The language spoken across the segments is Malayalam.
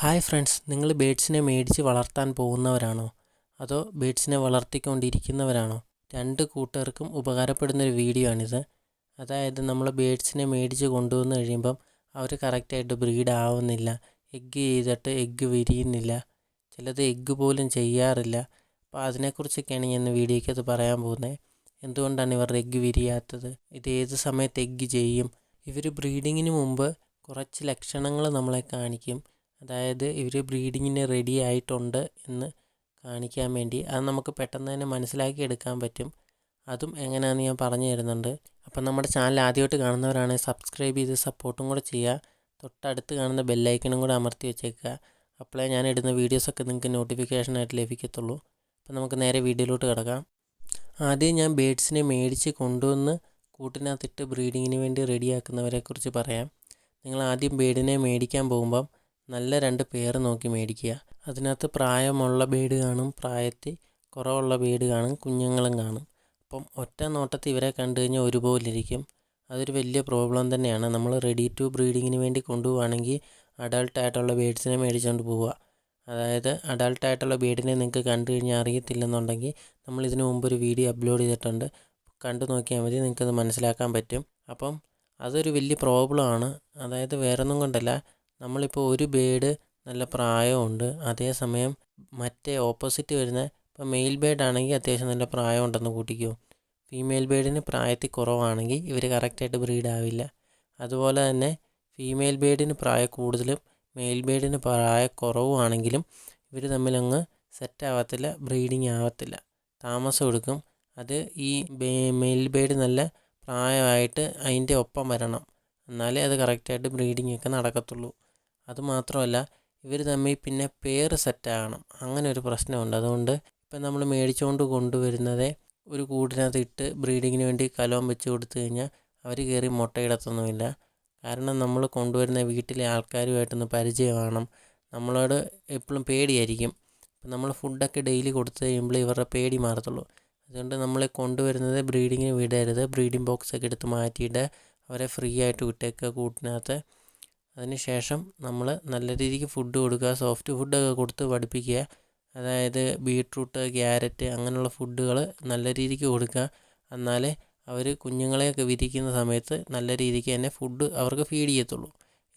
ഹായ് ഫ്രണ്ട്സ് നിങ്ങൾ ബേഡ്സിനെ മേടിച്ച് വളർത്താൻ പോകുന്നവരാണോ? അതോ ബേഡ്സിനെ വളർത്തിക്കൊണ്ടിരിക്കുന്നവരാണോ? രണ്ട് കൂട്ടർക്കും ഉപകാരപ്പെടുന്നൊരു വീഡിയോ ആണിത് അതായത് നമ്മൾ ബേഡ്സിനെ മേടിച്ച് കൊണ്ടുവന്ന് കഴിയുമ്പം അവർ കറക്റ്റായിട്ട് ബ്രീഡ് ആവുന്നില്ല എഗ്ഗ് ചെയ്തിട്ട് എഗ്ഗ് വിരിയുന്നില്ല ചിലത് എഗ്ഗ് പോലും ചെയ്യാറില്ല. അപ്പോൾ അതിനെക്കുറിച്ചൊക്കെയാണ് ഞാൻ വീഡിയോയ്ക്കകത്ത് പറയാൻ പോകുന്നത്. എന്തുകൊണ്ടാണ് ഇവരുടെ എഗ്ഗ് വിരിയാത്തത്? ഇത് ഏത് സമയത്ത് എഗ്ഗ് ചെയ്യും? ഇവർ ബ്രീഡിങ്ങിന് മുമ്പ് കുറച്ച് ലക്ഷണങ്ങൾ നമ്മളെ കാണിക്കും. അതായത് ഇവർ ബ്രീഡിങ്ങിന് റെഡി ആയിട്ടുണ്ട് എന്ന് കാണിക്കാൻ വേണ്ടി അത് നമുക്ക് പെട്ടെന്ന് തന്നെ മനസ്സിലാക്കി എടുക്കാൻ പറ്റും. അതും എങ്ങനെയാണെന്ന് ഞാൻ പറഞ്ഞു തരുന്നുണ്ട്. അപ്പം നമ്മുടെ ചാനൽ ആദ്യമായിട്ട് കാണുന്നവരാണെങ്കിൽ സബ്സ്ക്രൈബ് ചെയ്ത് സപ്പോർട്ടും കൂടെ ചെയ്യുക. തൊട്ടടുത്ത് കാണുന്ന ബെല്ലൈക്കണും കൂടെ അമർത്തി വെച്ചേക്കുക. അപ്പോഴേ ഞാൻ ഇടുന്ന വീഡിയോസൊക്കെ നിങ്ങൾക്ക് നോട്ടിഫിക്കേഷനായിട്ട് ലഭിക്കത്തുള്ളൂ. അപ്പം നമുക്ക് നേരെ വീഡിയോയിലോട്ട് കിടക്കാം. ആദ്യം ഞാൻ ബേഡ്സിനെ മേടിച്ച് കൊണ്ടുവന്ന് കൂട്ടിനകത്തിട്ട് ബ്രീഡിങ്ങിന് വേണ്ടി റെഡിയാക്കുന്നവരെക്കുറിച്ച് പറയാം. നിങ്ങൾ ആദ്യം ബേഡിനെ മേടിക്കാൻ പോകുമ്പം നല്ല രണ്ട് പേര് നോക്കി മേടിക്കുക. അതിനകത്ത് പ്രായമുള്ള ബേഡ് കാണും പ്രായത്തിൽ കുറവുള്ള ബേഡ് കാണും കുഞ്ഞുങ്ങളും കാണും. അപ്പം ഒറ്റ നോട്ടത്തിൽ ഇവരെ കണ്ടു കഴിഞ്ഞാൽ ഒരുപോലെ ഇരിക്കും അതൊരു വലിയ പ്രോബ്ലം തന്നെയാണ്. നമ്മൾ റെഡി ടു ബ്രീഡിങ്ങിന് വേണ്ടി കൊണ്ടുപോവുകയാണെങ്കിൽ അഡൾട്ട് ആയിട്ടുള്ള ബേഡ്സിനെ മേടിച്ചുകൊണ്ട് പോവുക. അതായത് അഡൾട്ട് ആയിട്ടുള്ള ബേഡിനെ നിങ്ങൾക്ക് കണ്ടു കഴിഞ്ഞാൽ അറിയത്തില്ലെന്നുണ്ടെങ്കിൽ നമ്മൾ ഇതിനു മുമ്പ് ഒരു വീഡിയോ അപ്ലോഡ് ചെയ്തിട്ടുണ്ട്. കണ്ടു നോക്കിയാൽ മതി നിങ്ങൾക്കത് മനസ്സിലാക്കാൻ പറ്റും. അപ്പം അതൊരു വലിയ പ്രോബ്ലമാണ് അതായത് വേറൊന്നും കൊണ്ടല്ല നമ്മളിപ്പോൾ ഒരു ബേഡ് നല്ല പ്രായമുണ്ട് അതേസമയം മറ്റേ ഓപ്പോസിറ്റ് വരുന്ന ഇപ്പോൾ മെയിൽ ബേഡ് ആണെങ്കിൽ അത്യാവശ്യം നല്ല പ്രായമുണ്ടെന്ന് കൂട്ടിക്കോ. ഫീമെയിൽ ബേഡിന് പ്രായത്തിൽ കുറവാണെങ്കിൽ ഇവർ കറക്റ്റായിട്ട് ബ്രീഡ് ആവില്ല. അതുപോലെ തന്നെ ഫീമെയിൽ ബേഡിന് പ്രായം കൂടുതലും മെയിൽ ബേഡിന് പ്രായ കുറവുമാണെങ്കിലും ഇവർ തമ്മിലങ്ങ് സെറ്റ് ആവത്തില്ല ബ്രീഡിങ് ആവത്തില്ല. താമസം എടുക്കും. അത് ഈ മെയിൽ ബേഡ് നല്ല പ്രായമായിട്ട് അതിന്റെ ഒപ്പം വരണം. എന്നാലേ അത് കറക്റ്റായിട്ട് ബ്രീഡിങ് ഒക്കെ നടക്കത്തുള്ളൂ. അതുമാത്രമല്ല ഇവർ തമ്മിൽ പിന്നെ പേര് സെറ്റാകണം അങ്ങനെ ഒരു പ്രശ്നമുണ്ട്. അതുകൊണ്ട് ഇപ്പം നമ്മൾ മേടിച്ചുകൊണ്ട് കൊണ്ടുവരുന്നതേ ഒരു കൂടിനകത്ത് ഇട്ട് ബ്രീഡിങ്ങിന് വേണ്ടി കലവും വെച്ച് കൊടുത്തു കഴിഞ്ഞാൽ അവർ കയറി മുട്ടയിടത്തൊന്നുമില്ല. കാരണം നമ്മൾ കൊണ്ടുവരുന്ന വീട്ടിലെ ആൾക്കാരുമായിട്ടൊന്ന് പരിചയമാകണം. നമ്മളോട് എപ്പോഴും പേടിയായിരിക്കും. ഇപ്പം നമ്മൾ ഫുഡൊക്കെ ഡെയിലി കൊടുത്തു കഴിയുമ്പോൾ ഇവരുടെ പേടി മാറത്തുള്ളൂ. അതുകൊണ്ട് നമ്മളെ കൊണ്ടുവരുന്നത് ബ്രീഡിങ്ങിന് വിടരുത്. ബ്രീഡിംഗ് ബോക്സൊക്കെ എടുത്ത് മാറ്റിയിട്ട് അവരെ ഫ്രീ ആയിട്ട് വിട്ടേക്കുക കൂട്ടിനകത്ത്. അതിനുശേഷം നമ്മൾ നല്ല രീതിക്ക് ഫുഡ് കൊടുക്കുക സോഫ്റ്റ് ഫുഡൊക്കെ കൊടുത്ത് പഠിപ്പിക്കുക. അതായത് ബീട്രൂട്ട് ക്യാരറ്റ് അങ്ങനെയുള്ള ഫുഡുകൾ നല്ല രീതിക്ക് കൊടുക്കുക. എന്നാലേ അവർ കുഞ്ഞുങ്ങളെയൊക്കെ വിരിക്കുന്ന സമയത്ത് നല്ല രീതിക്ക് തന്നെ ഫുഡ് അവർക്ക് ഫീഡ് ചെയ്യത്തുള്ളൂ.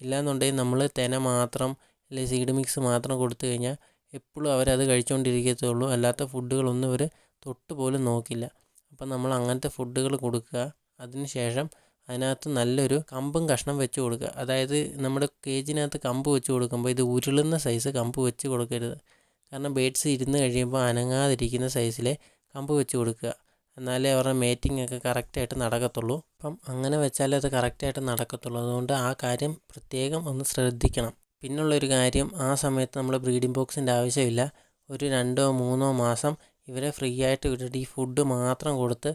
ഇല്ലാന്നുണ്ടെങ്കിൽ നമ്മൾ തെന മാത്രം അല്ലെങ്കിൽ സീഡ് മിക്സ് മാത്രം കൊടുത്തു കഴിഞ്ഞാൽ എപ്പോഴും അവരത് കഴിച്ചുകൊണ്ടിരിക്കത്തുള്ളൂ അല്ലാത്ത ഫുഡുകളൊന്നും അവർ തൊട്ട് പോലും നോക്കില്ല. അപ്പം നമ്മൾ അങ്ങനത്തെ ഫുഡുകൾ കൊടുക്കുക. അതിന് ശേഷം അതിനകത്ത് നല്ലൊരു കമ്പും കഷ്ണം വെച്ച് കൊടുക്കുക. അതായത് നമ്മുടെ കേജിനകത്ത് കമ്പ് വെച്ച് കൊടുക്കുമ്പോൾ ഇത് ഉരുളുന്ന സൈസ് കമ്പ് വെച്ച് കൊടുക്കരുത്. കാരണം ബേഡ്സ് ഇരുന്ന് കഴിയുമ്പോൾ അനങ്ങാതിരിക്കുന്ന സൈസിലെ കമ്പ് വെച്ച് കൊടുക്കുക. എന്നാലേ അവരുടെ മേറ്റിംഗ് ഒക്കെ കറക്റ്റായിട്ട് നടക്കത്തുള്ളൂ. അപ്പം അങ്ങനെ വെച്ചാലേ അത് കറക്റ്റായിട്ട് നടക്കത്തുള്ളൂ. അതുകൊണ്ട് ആ കാര്യം പ്രത്യേകം ഒന്ന് ശ്രദ്ധിക്കണം. പിന്നുള്ളൊരു കാര്യം ആ സമയത്ത് നമ്മൾ ബ്രീഡിംഗ് ബോക്സിന്റെ ആവശ്യമില്ല. ഒരു രണ്ടോ മൂന്നോ മാസം ഇവരെ ഫ്രീ ആയിട്ട് വിട്ടിട്ട് ഈ ഫുഡ് മാത്രം കൊടുത്ത്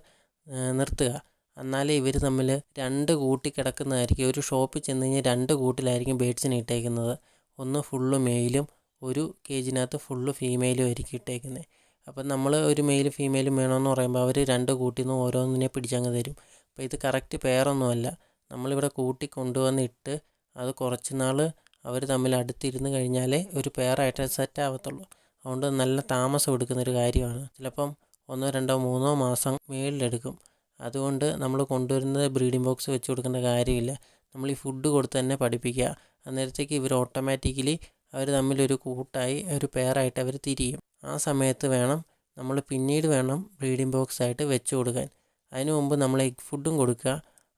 നിർത്തുക. എന്നാലേ ഇവർ തമ്മിൽ രണ്ട് കൂട്ടി കിടക്കുന്നതായിരിക്കും. ഒരു ഷോപ്പിൽ ചെന്ന് കഴിഞ്ഞാൽ രണ്ട് കൂട്ടിലായിരിക്കും ബേഡ്സിനെ ഇട്ടേക്കുന്നത്. ഒന്ന് ഫുള്ള് മെയിലും ഒരു കേജിനകത്ത് ഫുള്ള് ഫീമെയിലും ആയിരിക്കും ഇട്ടേക്കുന്നത്. അപ്പം നമ്മൾ ഒരു മെയിലും ഫീമെയിലും വേണമെന്ന് പറയുമ്പോൾ അവർ രണ്ട് കൂട്ടിൽ നിന്ന് ഓരോന്നിനെ പിടിച്ചങ്ങ് തരും. അപ്പോൾ ഇത് കറക്റ്റ് പെയറൊന്നുമല്ല നമ്മളിവിടെ കൂട്ടി കൊണ്ടുവന്നിട്ട് അത് കുറച്ച് നാൾ അവർ തമ്മിൽ അടുത്തിരുന്ന് കഴിഞ്ഞാലേ ഒരു പെയറായിട്ട് സെറ്റ് ആവത്തുള്ളൂ. അതുകൊണ്ട് നല്ല താമസം എടുക്കുന്നൊരു കാര്യമാണ്. ചിലപ്പം ഒന്നോ രണ്ടോ മൂന്നോ മാസം മേളിലെടുക്കും. അതുകൊണ്ട് നമ്മൾ കൊണ്ടുവരുന്നത് ബ്രീഡിംഗ് ബോക്സ് വെച്ച് കൊടുക്കേണ്ട കാര്യമില്ല. നമ്മൾ ഈ ഫുഡ് കൊടുത്ത് തന്നെ പഠിപ്പിക്കുക. അന്നേരത്തേക്ക് ഇവർ ഓട്ടോമാറ്റിക്കലി അവർ തമ്മിലൊരു കൂട്ടായി ഒരു പെയറായിട്ട് അവർ തിരിയും. ആ സമയത്ത് വേണം നമ്മൾ പിന്നീട് വേണം ബ്രീഡിംഗ് ബോക്സ് ആയിട്ട് വെച്ച് കൊടുക്കാൻ. അതിന് മുമ്പ് നമ്മൾ എഗ് ഫുഡും കൊടുക്കുക.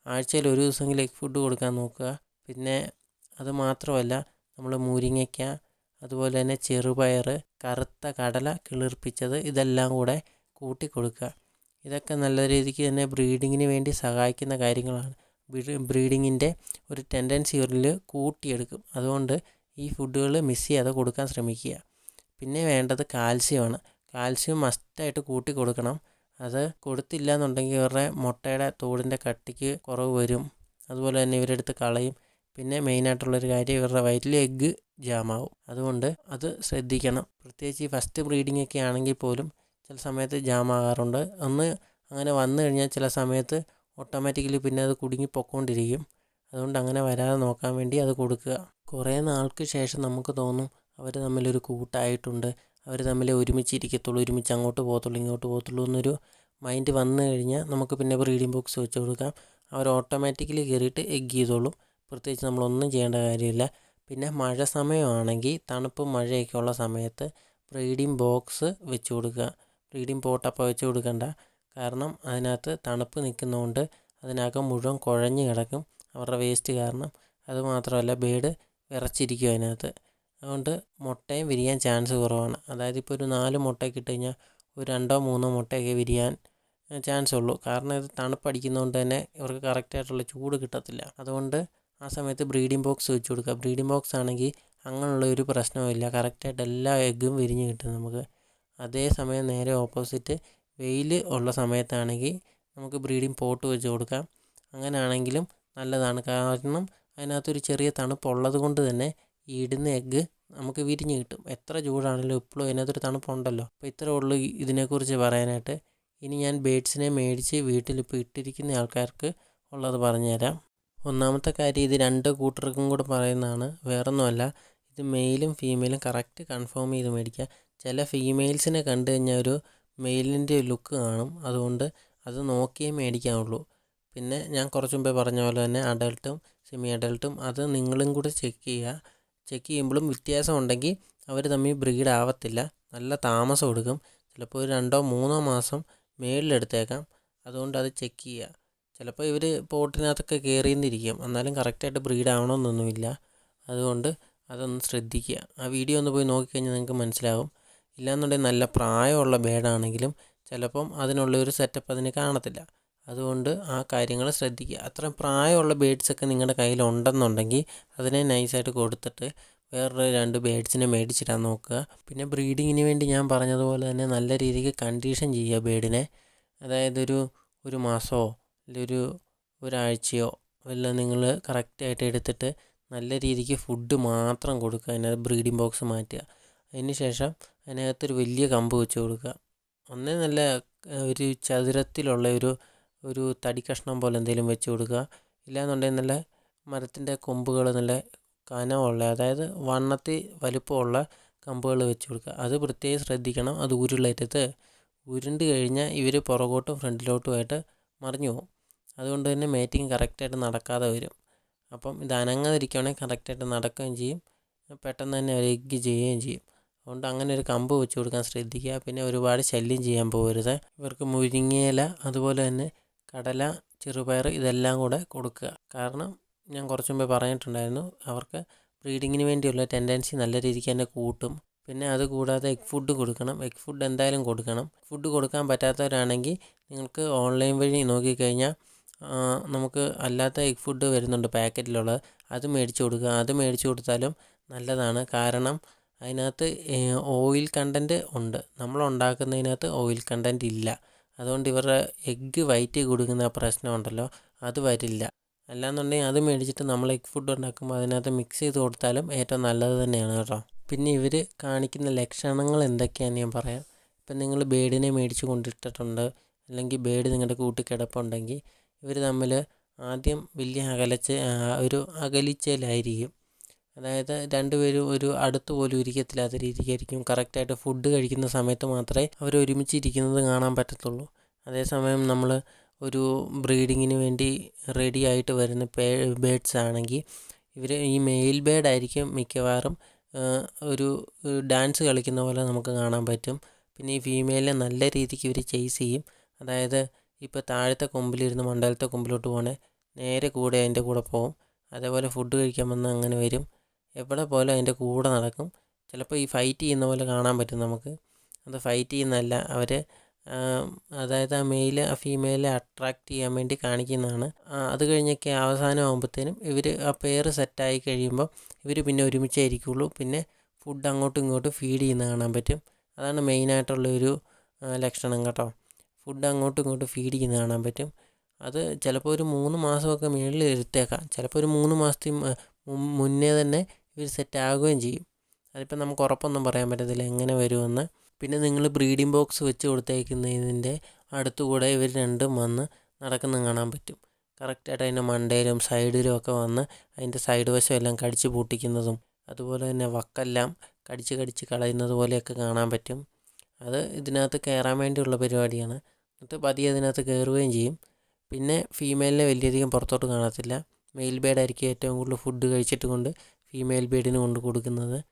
ആഴ്ചയിൽ ഒരു ദിവസമെങ്കിലും എഗ് ഫുഡ് കൊടുക്കാൻ നോക്കുക. പിന്നെ അത് മാത്രമല്ല നമ്മൾ മുരിങ്ങയ്ക്ക അതുപോലെ തന്നെ ചെറുപയർ കറുത്ത കടല കിളിർപ്പിച്ചത് ഇതെല്ലാം കൂടെ കൂട്ടി കൊടുക്കുക. ഇതൊക്കെ നല്ല രീതിക്ക് തന്നെ ബ്രീഡിങ്ങിന് വേണ്ടി സഹായിക്കുന്ന കാര്യങ്ങളാണ്. ബ്രീഡിങ്ങിന്റെ ഒരു ടെൻഡൻസി ഇവരിൽ കൂട്ടിയെടുക്കും. അതുകൊണ്ട് ഈ ഫുഡുകൾ മിസ് ചെയ്യാതെ കൊടുക്കാൻ ശ്രമിക്കുക. പിന്നെ വേണ്ടത് കാൽസ്യമാണ്. കാൽസ്യം മസ്റ്റായിട്ട് കൂട്ടി കൊടുക്കണം. അത് കൊടുത്തില്ല എന്നുണ്ടെങ്കിൽ ഇവരുടെ മുട്ടയുടെ തോടിന്റെ കട്ടിക്ക് കുറവ് വരും. അതുപോലെ തന്നെ ഇവരെടുത്ത് കളയും. പിന്നെ മെയിനായിട്ടുള്ളൊരു കാര്യം ഇവരുടെ വയറ്റിൽ എഗ്ഗ് ജാമാവും. അതുകൊണ്ട് അത് ശ്രദ്ധിക്കണം. പ്രത്യേകിച്ച് ഈ ഫസ്റ്റ് ബ്രീഡിംഗ് ഒക്കെ ആണെങ്കിൽ പോലും ചില സമയത്ത് ജാം ആകാറുണ്ട്. ഒന്ന് അങ്ങനെ വന്നു കഴിഞ്ഞാൽ ചില സമയത്ത് ഓട്ടോമാറ്റിക്കലി പിന്നെ അത് കുടുങ്ങി പൊക്കോണ്ടിരിക്കും. അതുകൊണ്ട് അങ്ങനെ വരാതെ നോക്കാൻ വേണ്ടി അത് കൊടുക്കുക. കുറേ നാൾക്ക് ശേഷം നമുക്ക് തോന്നും അവർ തമ്മിലൊരു കൂട്ടായിട്ടുണ്ട്. അവർ തമ്മിൽ ഒരുമിച്ചിരിക്കത്തുള്ളൂ ഒരുമിച്ച് അങ്ങോട്ട് പോകത്തുള്ളൂ ഇങ്ങോട്ട് പോകത്തുള്ളൂ എന്നൊരു മൈൻഡ് വന്നു കഴിഞ്ഞാൽ നമുക്ക് പിന്നെ ബ്രീഡിംഗ് ബോക്സ് വെച്ച് കൊടുക്കാം. അവർ ഓട്ടോമാറ്റിക്കലി കയറിയിട്ട് എഗ് ചെയ്തോളും. പ്രത്യേകിച്ച് നമ്മളൊന്നും ചെയ്യേണ്ട കാര്യമില്ല. പിന്നെ മഴ സമയമാണെങ്കിൽ തണുപ്പും മഴയൊക്കെ ഉള്ള സമയത്ത് ബ്രീഡിംഗ് ബോക്സ് വെച്ച് കൊടുക്കുക. ബ്രീഡിംഗ് പോട്ട് അപ്പോൾ വെച്ച് കൊടുക്കണ്ട. കാരണം അതിനകത്ത് തണുപ്പ് നിൽക്കുന്നതുകൊണ്ട് അതിനകം മുഴുവൻ കുഴഞ്ഞ് കിടക്കും അവരുടെ വേസ്റ്റ് കാരണം. അതുമാത്രമല്ല ബേഡ് വിറച്ചിരിക്കും അതിനകത്ത്. അതുകൊണ്ട് മുട്ടയും വിരിയാൻ ചാൻസ് കുറവാണ്. അതായത് ഇപ്പോൾ ഒരു നാല് മുട്ടയൊക്കെ ഇട്ട് കഴിഞ്ഞാൽ ഒരു രണ്ടോ മൂന്നോ മുട്ടയൊക്കെ വിരിയാൻ ചാൻസ് ഉള്ളൂ. കാരണം ഇത് തണുപ്പടിക്കുന്നതുകൊണ്ട് തന്നെ ഇവർക്ക് കറക്റ്റായിട്ടുള്ള ചൂട് കിട്ടത്തില്ല. അതുകൊണ്ട് ആ സമയത്ത് ബ്രീഡിംഗ് ബോക്സ് വെച്ച് കൊടുക്കുക. ബ്രീഡിംഗ് ബോക്സ് ആണെങ്കിൽ അങ്ങനെയുള്ള ഒരു പ്രശ്നവുമില്ല കറക്റ്റായിട്ട് എല്ലാ എഗ്ഗും വിരിഞ്ഞ് കിട്ടും നമുക്ക്. അതേസമയം നേരെ ഓപ്പോസിറ്റ് വെയിൽ ഉള്ള സമയത്താണെങ്കിൽ നമുക്ക് ബ്രീഡിംഗ് പോട്ട് വെച്ച് കൊടുക്കാം. അങ്ങനെയാണെങ്കിലും നല്ലതാണ്. കാരണം അതിനകത്തൊരു ചെറിയ തണുപ്പുള്ളത് കൊണ്ട് തന്നെ ഈ ഇടുന്ന എഗ്ഗ് നമുക്ക് വിരിഞ്ഞ് കിട്ടും. എത്ര ചൂടാണെങ്കിലും ഇപ്പോഴും അതിനകത്തൊരു തണുപ്പുണ്ടല്ലോ. അപ്പോൾ ഇത്രേ ഉള്ളൂ ഇതിനെക്കുറിച്ച് പറയാനായിട്ട്. ഇനി ഞാൻ ബേഡ്സിനെ മേടിച്ച് വീട്ടിലിപ്പോൾ ഇട്ടിരിക്കുന്ന ആൾക്കാർക്ക് ഉള്ളത് പറഞ്ഞുതരാം. ഒന്നാമത്തെ കാര്യം ഇത് രണ്ട് കൂട്ടർക്കും കൂടെ പറയുന്നതാണ്. വേറൊന്നുമല്ല. ഇത് മെയിലും ഫീമെയിലും കറക്റ്റ് കൺഫേം ചെയ്ത് മേടിക്കുക. ചില ഫീമെയിൽസിനെ കണ്ടു കഴിഞ്ഞാൽ ഒരു മെയിലിന്റെ ലുക്ക് കാണും. അതുകൊണ്ട് അത് നോക്കിയേ മേടിക്കാവുള്ളൂ. പിന്നെ ഞാൻ കുറച്ച് മുമ്പേ പറഞ്ഞ പോലെ തന്നെ അഡൾട്ടും സെമി അഡൾട്ടും അത് നിങ്ങളും കൂടെ ചെക്ക് ചെയ്യുക ചെക്ക് ചെയ്യുമ്പോഴും വ്യത്യാസം ഉണ്ടെങ്കിൽ അവർ തമ്മിൽ ബ്രീഡ് ആവത്തില്ല. നല്ല താമസം എടുക്കും. ചിലപ്പോൾ ഒരു രണ്ടോ മൂന്നോ മാസം മേളിലെടുത്തേക്കാം. അതുകൊണ്ട് അത് ചെക്ക് ചെയ്യുക ചിലപ്പോൾ ഇവർ പോട്ടിനകത്തൊക്കെ കയറിയെന്നിരിക്കും എന്നാലും കറക്റ്റായിട്ട് ബ്രീഡ് ആവണമെന്നൊന്നുമില്ല അതുകൊണ്ട് അതൊന്ന് ശ്രദ്ധിക്കുക. ആ വീഡിയോ ഒന്ന് പോയി നോക്കിക്കഴിഞ്ഞാൽ നിങ്ങൾക്ക് മനസ്സിലാവും. ഇല്ലാന്നുണ്ടെങ്കിൽ നല്ല പ്രായമുള്ള ബേഡാണെങ്കിലും ചിലപ്പം അതിനുള്ള ഒരു സെറ്റപ്പ് അതിന് കാണത്തില്ല. അതുകൊണ്ട് ആ കാര്യങ്ങൾ ശ്രദ്ധിക്കുക. അത്രയും പ്രായമുള്ള ബേഡ്സൊക്കെ നിങ്ങളുടെ കയ്യിലുണ്ടെന്നുണ്ടെങ്കിൽ അതിനെ നൈസായിട്ട് കൊടുത്തിട്ട് വേറൊരു രണ്ട് ബേഡ്സിനെ മേടിച്ചിടാൻ നോക്കുക. പിന്നെ ബ്രീഡിങ്ങിന് വേണ്ടി ഞാൻ പറഞ്ഞതുപോലെ തന്നെ നല്ല രീതിക്ക് കണ്ടീഷൻ ചെയ്യുക ബേഡിനെ അതായത് ഒരു ഒരു മാസമോ ഒരു ഒരാഴ്ചയോ വല്ല നിങ്ങൾ കറക്റ്റായിട്ട് എടുത്തിട്ട് നല്ല രീതിക്ക് ഫുഡ് മാത്രം കൊടുക്കുക. അതിനകത്ത് ബ്രീഡിംഗ് ബോക്സ് മാറ്റുക. അതിന് ശേഷം അതിനകത്തൊരു വലിയ കമ്പ് വെച്ച് കൊടുക്കുക. ഒന്നേ നല്ല ഒരു ചതുരത്തിലുള്ള ഒരു ഒരു തടി കഷ്ണം പോലെ എന്തെങ്കിലും വെച്ച് കൊടുക്കുക. ഇല്ലാന്നുണ്ടെങ്കിൽ നല്ല മരത്തിന്റെ കൊമ്പുകൾ നല്ല കനമുള്ള അതായത് വണ്ണത്തിൽ വലുപ്പമുള്ള കമ്പുകൾ വെച്ച് കൊടുക്കുക. അത് പ്രത്യേകം ശ്രദ്ധിക്കണം. അത് ഉരുളരുത് ഉരുണ്ട് കഴിഞ്ഞാൽ ഇവർ പുറകോട്ടും ഫ്രണ്ടിലോട്ടുമായിട്ട് മറിഞ്ഞു പോകും. അതുകൊണ്ട് തന്നെ മേറ്റിംഗ് കറക്റ്റായിട്ട് നടക്കാതെ വരും. അപ്പം ഇത് അനങ്ങാതിരിക്കുകയാണെങ്കിൽ കറക്റ്റായിട്ട് നടക്കുകയും ചെയ്യും. പെട്ടെന്ന് തന്നെ അവർ എഗ്ഗ് ചെയ്യുകയും ചെയ്യും. അതുകൊണ്ട് അങ്ങനെ ഒരു കമ്പ് വെച്ച് കൊടുക്കാൻ ശ്രദ്ധിക്കുക. പിന്നെ ഒരുപാട് ശല്യം ചെയ്യാൻ പോകരുത്. ഇവർക്ക് മുരിങ്ങയില അതുപോലെ തന്നെ കടല ചെറുപയർ ഇതെല്ലാം കൂടെ കൊടുക്കുക. കാരണം ഞാൻ കുറച്ച് മുമ്പേ പറഞ്ഞിട്ടുണ്ടായിരുന്നു അവർക്ക് ബ്രീഡിങ്ങിന് വേണ്ടിയുള്ള ടെൻഡൻസി നല്ല രീതിക്ക് തന്നെ കൂട്ടും. പിന്നെ അതുകൂടാതെ എഗ് ഫുഡ് കൊടുക്കണം. എഗ് ഫുഡ് എന്തായാലും കൊടുക്കണം. ഫുഡ് കൊടുക്കാൻ പറ്റാത്തവരാണെങ്കിൽ നിങ്ങൾക്ക് ഓൺലൈൻ വഴി നോക്കിക്കഴിഞ്ഞാൽ നമുക്ക് അല്ലാത്ത എഗ് ഫുഡ് വരുന്നുണ്ട് പാക്കറ്റിലുള്ളത്. അത് മേടിച്ച് കൊടുക്കുക. അത് മേടിച്ച് കൊടുത്താലും നല്ലതാണ്. കാരണം അതിനകത്ത് ഓയിൽ കണ്ടന്റ് ഉണ്ട്. നമ്മൾ ഉണ്ടാക്കുന്നതിനകത്ത് ഓയിൽ കണ്ടന്റ് ഇല്ല. അതുകൊണ്ട് ഇവരുടെ എഗ്ഗ് വൈറ്റ് കൊടുക്കുന്ന പ്രശ്നമുണ്ടല്ലോ അത് വരില്ല. അല്ലാന്നുണ്ടെങ്കിൽ അത് മേടിച്ചിട്ട് നമ്മൾ എഗ്ഗ് ഫുഡ് ഉണ്ടാക്കുമ്പോൾ അതിനകത്ത് മിക്സ് ചെയ്ത് കൊടുത്താലും ഏറ്റവും നല്ലത് തന്നെയാണ് കേട്ടോ. പിന്നെ ഇവർ കാണിക്കുന്ന ലക്ഷണങ്ങൾ എന്തൊക്കെയാണെന്ന് ഞാൻ പറയാം. ഇപ്പം നിങ്ങൾ ബേഡിനെ മേടിച്ച് കൊണ്ടിട്ടിട്ടുണ്ട് അല്ലെങ്കിൽ ബേഡ് നിങ്ങളുടെ കൂട്ടി കിടപ്പുണ്ടെങ്കിൽ ഇവർ തമ്മിൽ ആദ്യം വലിയ അകലച്ച് ഒരു അകലിച്ചയിലായിരിക്കും അതായത് രണ്ടുപേരും ഒരു അടുത്ത് പോലും ഇരിക്കത്തില്ലാത്ത രീതിക്കായിരിക്കും കറക്റ്റായിട്ട് ഫുഡ് കഴിക്കുന്ന സമയത്ത് മാത്രമേ അവർ ഒരുമിച്ച് ഇരിക്കുന്നത് കാണാൻ പറ്റത്തുള്ളൂ. അതേസമയം നമ്മൾ ഒരു ബ്രീഡിങ്ങിന് വേണ്ടി റെഡി ആയിട്ട് വരുന്ന പേ ബേഡ്സ് ആണെങ്കിൽ ഇവർ ഈ മെയിൽ ബേഡ് ആയിരിക്കും മിക്കവാറും ഒരു ഡാൻസ് കളിക്കുന്ന പോലെ നമുക്ക് കാണാൻ പറ്റും. പിന്നെ ഈ ഫീമെയിലിനെ നല്ല രീതിക്ക് ഇവർ ചേസ് ചെയ്യും. അതായത് ഇപ്പോൾ താഴത്തെ കൊമ്പിലിരുന്ന് മണ്ടലത്തെ കൊമ്പിലോട്ട് പോകണേ നേരെ കൂടെ അതിന്റെ കൂടെ പോകും അതേപോലെ ഫുഡ് കഴിക്കാൻ വന്ന് അങ്ങനെ വരും. എവിടെ പോലും അതിന്റെ കൂടെ നടക്കും. ചിലപ്പോൾ ഈ ഫൈറ്റ് ചെയ്യുന്ന പോലെ കാണാൻ പറ്റും നമുക്ക്. അത് ഫൈറ്റ് ചെയ്യുന്നതല്ല അവർ അതായത് ആ മെയിൽ ആ ഫീമെയിലെ അട്രാക്റ്റ് ചെയ്യാൻ വേണ്ടി കാണിക്കുന്നതാണ്. അത് കഴിഞ്ഞൊക്കെ അവസാനം ആകുമ്പോഴത്തേനും ഇവർ ആ പെയർ സെറ്റായി കഴിയുമ്പോൾ ഇവർ പിന്നെ ഒരുമിച്ചായിരിക്കുള്ളൂ പിന്നെ ഫുഡ് അങ്ങോട്ടും ഇങ്ങോട്ടും ഫീഡ് ചെയ്യുന്ന കാണാൻ പറ്റും. അതാണ് മെയിനായിട്ടുള്ള ഒരു ലക്ഷണം കേട്ടോ. ഫുഡ് അങ്ങോട്ടും ഇങ്ങോട്ടും ഫീഡ് ചെയ്യുന്ന കാണാൻ പറ്റും. അത് ചിലപ്പോൾ ഒരു മൂന്ന് മാസമൊക്കെ മുകളിൽ ഇരുത്തേക്കാം. ചിലപ്പോൾ ഒരു മൂന്ന് മാസത്തിൽ മുന്നേ തന്നെ ഇവർ സെറ്റ് ആകുകയും ചെയ്യും. അതിപ്പോൾ നമുക്ക് ഉറപ്പൊന്നും പറയാൻ പറ്റത്തില്ല എങ്ങനെ വരുമെന്ന്. പിന്നെ നിങ്ങൾ ബ്രീഡിംഗ് ബോക്സ് വെച്ച് കൊടുത്തേക്കുന്നതിന്റെ അടുത്തുകൂടെ ഇവർ രണ്ടും വന്ന് നടക്കുന്നത് കാണാൻ പറ്റും. കറക്റ്റായിട്ട് അതിന്റെ മണ്ടയിലും സൈഡിലും ഒക്കെ വന്ന് അതിന്റെ സൈഡ് വശം എല്ലാം കടിച്ച് പൂട്ടിക്കുന്നതും അതുപോലെ തന്നെ വക്കെല്ലാം കടിച്ച് കടിച്ച് കളയുന്നത് പോലെയൊക്കെ കാണാൻ പറ്റും. അത് ഇതിനകത്ത് കയറാൻ വേണ്ടിയുള്ള പരിപാടിയാണ്. എന്നിട്ട് പതിയെ അതിനകത്ത് കയറുകയും ചെയ്യും. പിന്നെ ഫീമെയിലിനെ വലിയധികം പുറത്തോട്ട് കാണത്തില്ല. മെയിൽ ബേഡായിരിക്കും ഏറ്റവും കൂടുതൽ ഫുഡ് കഴിച്ചിട്ട് കൊണ്ട് ഫീമെയിൽ ബേഡിന് കൊണ്ട് കൊടുക്കുന്നത്.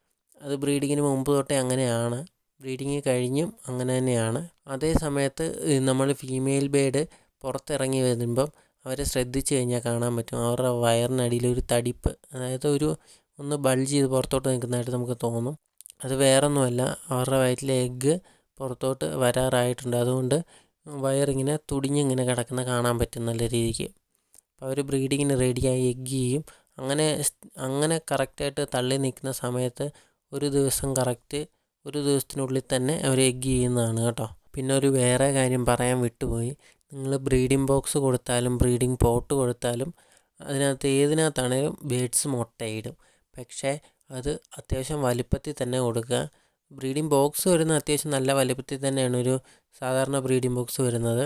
അത് ബ്രീഡിങ്ങിന് മുമ്പ് തൊട്ടേ അങ്ങനെയാണ്. ബ്രീഡിങ് കഴിഞ്ഞും അങ്ങനെ തന്നെയാണ്. അതേ സമയത്ത് നമ്മൾ ഫീമെയിൽ ബേഡ് പുറത്തിറങ്ങി വരുമ്പം അവരെ ശ്രദ്ധിച്ചു കഴിഞ്ഞാൽ കാണാൻ പറ്റും. അവരുടെ വയറിനടിയിൽ ഒരു തടിപ്പ് അതായത് ഒരു ഒന്ന് ബൾജ് ചെയ്ത് പുറത്തോട്ട് നിൽക്കുന്നതായിട്ട് നമുക്ക് തോന്നും. അത് വേറൊന്നുമല്ല. അവരുടെ വയറ്റിലെ എഗ്ഗ് പുറത്തോട്ട് വരാറായിട്ടുണ്ട്. അതുകൊണ്ട് വയറിങ്ങനെ തുടിഞ്ഞിങ്ങനെ കിടക്കുന്ന കാണാൻ പറ്റും നല്ല രീതിക്ക്. അപ്പോൾ അവർ ബ്രീഡിങ്ങിന് റെഡിയായി എഗ്ഗ് ചെയ്യും. അങ്ങനെ അങ്ങനെ കറക്റ്റായിട്ട് തള്ളി നിൽക്കുന്ന സമയത്ത് ഒരു ദിവസം കറക്റ്റ് ഒരു ദിവസത്തിനുള്ളിൽ തന്നെ അവർ എഗ്ഗ് ചെയ്യുന്നതാണ് കേട്ടോ. പിന്നെ ഒരു വേറെ കാര്യം പറയാൻ വിട്ടുപോയി. നിങ്ങൾ ബ്രീഡിംഗ് ബോക്സ് കൊടുത്താലും ബ്രീഡിംഗ് പോട്ട് കൊടുത്താലും അതിനകത്ത് ഏതിനകത്താണേലും ബേഡ്സ് മുട്ടയിടും. പക്ഷേ അത് അത്യാവശ്യം വലിപ്പത്തിൽ തന്നെ കൊടുക്കുക. ബ്രീഡിംഗ് ബോക്സ് വരുന്ന അത്യാവശ്യം നല്ല വലിപ്പത്തിൽ തന്നെയാണ് ഒരു സാധാരണ ബ്രീഡിംഗ് ബോക്സ് വരുന്നത്.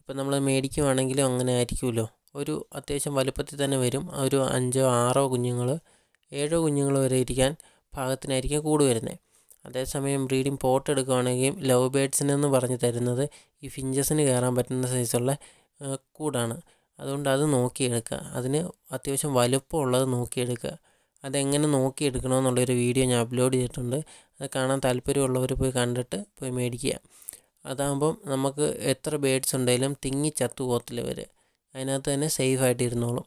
ഇപ്പം നമ്മൾ മേടിക്കുവാണെങ്കിലും അങ്ങനെ ആയിരിക്കുമല്ലോ. ഒരു അത്യാവശ്യം വലുപ്പത്തിൽ തന്നെ വരും. ഒരു അഞ്ചോ ആറോ കുഞ്ഞുങ്ങൾ ഏഴോ കുഞ്ഞുങ്ങൾ വരെ ഇരിക്കാൻ പാകത്തിനായിരിക്കും കൂട് വരുന്നത് അതേസമയം ബ്രീഡിംഗ് പോട്ട് എടുക്കുകയാണെങ്കിൽ ലവ് ബേഡ്സിനെന്ന് പറഞ്ഞ് തരുന്നത് ഈ ഫിഞ്ചസിന് കയറാൻ പറ്റുന്ന സൈസുള്ള കൂടാണ്. അതുകൊണ്ട് അത് നോക്കിയെടുക്കുക. അതിന് അത്യാവശ്യം വലുപ്പമുള്ളത് നോക്കിയെടുക്കുക. അതെങ്ങനെ നോക്കിയെടുക്കണമെന്നുള്ളൊരു വീഡിയോ ഞാൻ അപ്ലോഡ് ചെയ്തിട്ടുണ്ട്. അത് കാണാൻ താല്പര്യമുള്ളവർ പോയി കണ്ടിട്ട് പോയി മേടിക്കുക. അതാകുമ്പം നമുക്ക് എത്ര ബേഡ്സ് ഉണ്ടെങ്കിലും തിങ്ങി ചത്തു പോകത്തില്ല ഇവർ അതിനകത്ത് തന്നെ സേഫ് ആയിട്ട് ഇരുന്നോളും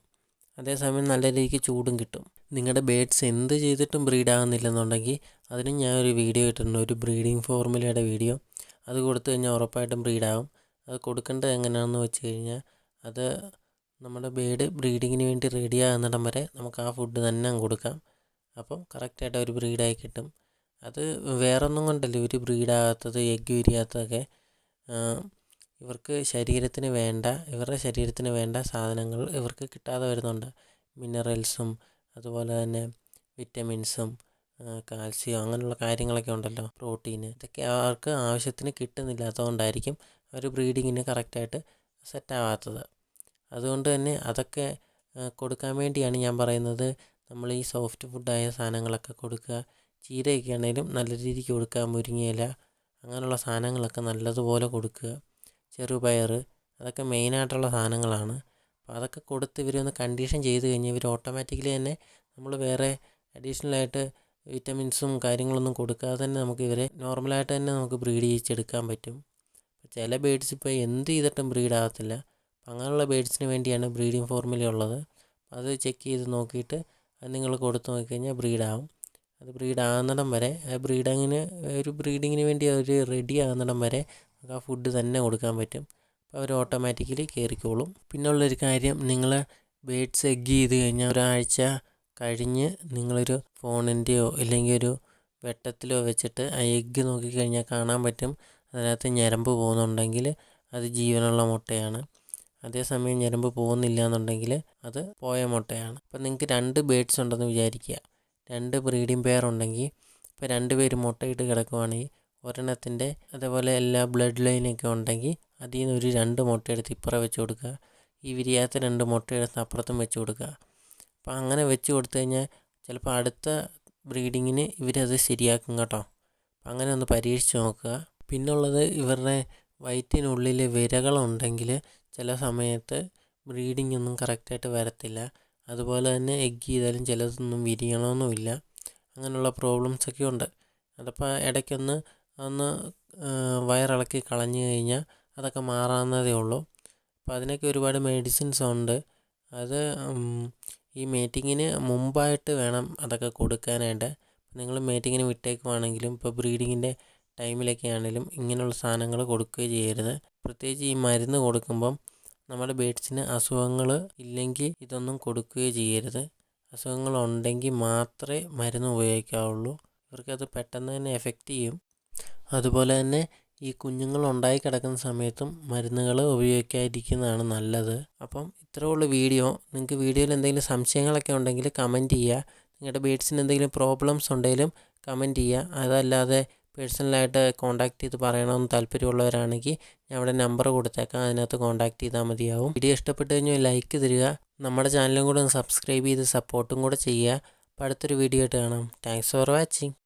അതേസമയം നല്ല രീതിക്ക് ചൂടും കിട്ടും. നിങ്ങളുടെ ബേഡ്സ് എന്ത് ചെയ്തിട്ടും ബ്രീഡ് ആകുന്നില്ലെന്നുണ്ടെങ്കിൽ അതിനും ഞാൻ ഒരു വീഡിയോ ഇട്ടിട്ടുണ്ട്. ഒരു ബ്രീഡിംഗ് ഫോർമുലയുടെ വീഡിയോ അത് കൊടുത്തു കഴിഞ്ഞാൽ ഉറപ്പായിട്ടും ബ്രീഡാകും അത് കൊടുക്കേണ്ടത് എങ്ങനെയാണെന്ന് വെച്ച് കഴിഞ്ഞാൽ അത് നമ്മുടെ ബേഡ് ബ്രീഡിങ്ങിന് വേണ്ടി റെഡി ആകുന്നിടം വരെ നമുക്ക് ആ ഫുഡ് തന്നെ കൊടുക്കാം. അപ്പം കറക്റ്റായിട്ട് ഒരു ബ്രീഡായി കിട്ടും. അത് വേറൊന്നും കൊണ്ടല്ല. ഇവർ ബ്രീഡാകാത്തത് എഗ്ഗ് വിരിയാത്തതൊക്കെ ഇവർക്ക് ശരീരത്തിന് വേണ്ട ഇവരുടെ ശരീരത്തിന് വേണ്ട സാധനങ്ങൾ ഇവർക്ക് കിട്ടാതെ വരുന്നുണ്ട്. മിനറൽസും അതുപോലെ തന്നെ വിറ്റമിൻസും കാൽസ്യം അങ്ങനെയുള്ള കാര്യങ്ങളൊക്കെ ഉണ്ടല്ലോ പ്രോട്ടീൻ ഇതൊക്കെ അവർക്ക് ആവശ്യത്തിന് കിട്ടുന്നില്ലാത്തതുകൊണ്ടായിരിക്കും അവർ ബ്രീഡിങ്ങിന് കറക്റ്റായിട്ട് സെറ്റ് ആവാത്തത് അതുകൊണ്ട് തന്നെ അതൊക്കെ കൊടുക്കാൻ വേണ്ടിയാണ് ഞാൻ പറയുന്നത്. നമ്മൾ ഈ സോഫ്റ്റ് ഫുഡായ സാധനങ്ങളൊക്കെ കൊടുക്കുക. ചീരയൊക്കെ ആണെങ്കിലും നല്ല രീതിക്ക് കൊടുക്കുക. മുരിങ്ങയില അങ്ങനെയുള്ള സാധനങ്ങളൊക്കെ നല്ലതുപോലെ കൊടുക്കുക. ചെറുപയർ അതൊക്കെ മെയിനായിട്ടുള്ള സാധനങ്ങളാണ്. അപ്പോൾ അതൊക്കെ കൊടുത്ത് ഇവരൊന്ന് കണ്ടീഷൻ ചെയ്ത് കഴിഞ്ഞാൽ ഇവർ ഓട്ടോമാറ്റിക്കലി തന്നെ നമ്മൾ വേറെ അഡീഷണലായിട്ട് വിറ്റമിൻസും കാര്യങ്ങളൊന്നും കൊടുക്കാതെ തന്നെ നമുക്ക് ഇവരെ നോർമലായിട്ട് തന്നെ നമുക്ക് ബ്രീഡ് ചെയ്യിച്ചെടുക്കാൻ പറ്റും. ചില ബേഡ്സ് ഇപ്പോൾ എന്ത് ചെയ്തിട്ടും ബ്രീഡ് ആകത്തില്ല. അങ്ങനെയുള്ള ബേഡ്സിന് വേണ്ടിയാണ് ബ്രീഡിംഗ് ഫോർമുല ഉള്ളത്. അത് ചെക്ക് ചെയ്ത് നോക്കിയിട്ട് അത് നിങ്ങൾ കൊടുത്ത് നോക്കിക്കഴിഞ്ഞാൽ ബ്രീഡാവും അത് ബ്രീഡ് ആകുന്നിടം വരെ ആ ബ്രീഡിങ്ങിന് ഒരു ബ്രീഡിങ്ങിന് വേണ്ടി അവർ റെഡി ആകുന്നിടം വരെ നമുക്ക് ആ ഫുഡ് തന്നെ കൊടുക്കാൻ പറ്റും. അപ്പോൾ അവർ ഓട്ടോമാറ്റിക്കലി കയറിക്കോളും പിന്നെയുള്ളൊരു കാര്യം നിങ്ങൾ ബേഡ്സ് എഗ്ഗ് ചെയ്ത് കഴിഞ്ഞാൽ ഒരാഴ്ച കഴിഞ്ഞ് നിങ്ങളൊരു ഫോണിന്റെയോ അല്ലെങ്കിൽ ഒരു വെട്ടത്തിലോ വെച്ചിട്ട് ആ എഗ്ഗ് നോക്കിക്കഴിഞ്ഞാൽ കാണാൻ പറ്റും. അതിനകത്ത് ഞരമ്പ് പോകുന്നുണ്ടെങ്കിൽ അത് ജീവനുള്ള മുട്ടയാണ്. അതേസമയം ഞരമ്പ് പോകുന്നില്ല എന്നുണ്ടെങ്കിൽ അത് പോയ മുട്ടയാണ്. അപ്പം നിങ്ങൾക്ക് രണ്ട് ബേഡ്സ് ഉണ്ടെന്ന് വിചാരിക്കുക. രണ്ട് ബ്രീഡിംഗ് പെയർ ഉണ്ടെങ്കിൽ ഇപ്പോൾ രണ്ട് പേര് മുട്ടയിട്ട് കിടക്കുവാണെങ്കിൽ ഒരെണ്ണത്തിന്റെ അതേപോലെ എല്ലാ ബ്ലഡ് ലൈനൊക്കെ ഉണ്ടെങ്കിൽ അതിൽ നിന്ന് ഒരു രണ്ട് മുട്ട എടുത്ത് ഇപ്പുറം വെച്ച് കൊടുക്കുക. ഈ വിരിയാത്ത രണ്ട് മുട്ട എടുത്ത് അപ്പുറത്തും വെച്ച് കൊടുക്കുക. അപ്പോൾ അങ്ങനെ വെച്ച് കൊടുത്തു കഴിഞ്ഞാൽ ചിലപ്പോൾ അടുത്ത ബ്രീഡിങ്ങിന് ഇവരത് ശരിയാക്കും കേട്ടോ. അങ്ങനെ ഒന്ന് പരീക്ഷിച്ച് നോക്കുക. പിന്നുള്ളത് ഇവരുടെ വയറ്റിനുള്ളിൽ വിരകളുണ്ടെങ്കിൽ ചില സമയത്ത് ബ്രീഡിംഗ് ഒന്നും കറക്റ്റായിട്ട് വരത്തില്ല. അതുപോലെ തന്നെ എഗ്ഗ് ചെയ്താലും ചിലതൊന്നും വിരിയണമെന്നുമില്ല അങ്ങനെയുള്ള പ്രോബ്ലംസ് ഒക്കെ ഉണ്ട്. അതപ്പോൾ ഇടയ്ക്കൊന്ന് ഒന്ന് വയറിളക്കി കളഞ്ഞു കഴിഞ്ഞാൽ അതൊക്കെ മാറാവുന്നതേ ഉള്ളൂ. അപ്പോൾ അതിനൊക്കെ ഒരുപാട് മെഡിസിൻസ് ഉണ്ട്. അത് ഈ മീറ്റിങ്ങിന് മുമ്പായിട്ട് വേണം അതൊക്കെ കൊടുക്കാനായിട്ട്. നിങ്ങൾ മീറ്റിങ്ങിന് വിട്ടേക്കുവാണെങ്കിലും ഇപ്പോൾ ബ്രീഡിങ്ങിന്റെ ടൈമിലൊക്കെ ആണെങ്കിലും ഇങ്ങനെയുള്ള സാധനങ്ങൾ കൊടുക്കുകയും ചെയ്യരുത്. പ്രത്യേകിച്ച് ഈ മരുന്ന് കൊടുക്കുമ്പം നമ്മുടെ ബേഡ്സിന് അസുഖങ്ങൾ ഇല്ലെങ്കിൽ ഇതൊന്നും കൊടുക്കുകയും ചെയ്യരുത്. അസുഖങ്ങൾ ഉണ്ടെങ്കിൽ മാത്രമേ മരുന്ന് ഉപയോഗിക്കാവുള്ളൂ. ഇവർക്കത് പെട്ടെന്ന് തന്നെ എഫക്റ്റ് ചെയ്യും. അതുപോലെ തന്നെ ഈ കുഞ്ഞുങ്ങൾ ഉണ്ടായി കിടക്കുന്ന സമയത്തും മരുന്നുകൾ ഉപയോഗിക്കാതിരിക്കുന്നതാണ് നല്ലത്. അപ്പം ഇത്രയേ ഉള്ളൂ വീഡിയോ. നിങ്ങൾക്ക് വീഡിയോയിൽ എന്തെങ്കിലും സംശയങ്ങളൊക്കെ ഉണ്ടെങ്കിൽ കമന്റ് ചെയ്യുക. നിങ്ങളുടെ ബേഡ്സിന് എന്തെങ്കിലും പ്രോബ്ലംസ് ഉണ്ടെങ്കിലും കമന്റ് ചെയ്യുക. അതല്ലാതെ പേഴ്സണലായിട്ട് കോൺടാക്ട് ചെയ്ത് പറയണമെന്ന് താല്പര്യമുള്ളവരാണെങ്കിൽ ഞാൻ അവിടെ നമ്പർ കൊടുത്തേക്കാം. അതിനകത്ത് കോൺടാക്ട് ചെയ്താൽ മതിയാവും. വീഡിയോ ഇഷ്ടപ്പെട്ട് കഴിഞ്ഞാൽ ലൈക്ക് തരിക. നമ്മുടെ ചാനലും കൂടെ ഒന്ന് സബ്സ്ക്രൈബ് ചെയ്ത് സപ്പോർട്ടും കൂടെ ചെയ്യുക. അപ്പോൾ അടുത്തൊരു വീഡിയോ ആയിട്ട് കാണാം. Thanks for watching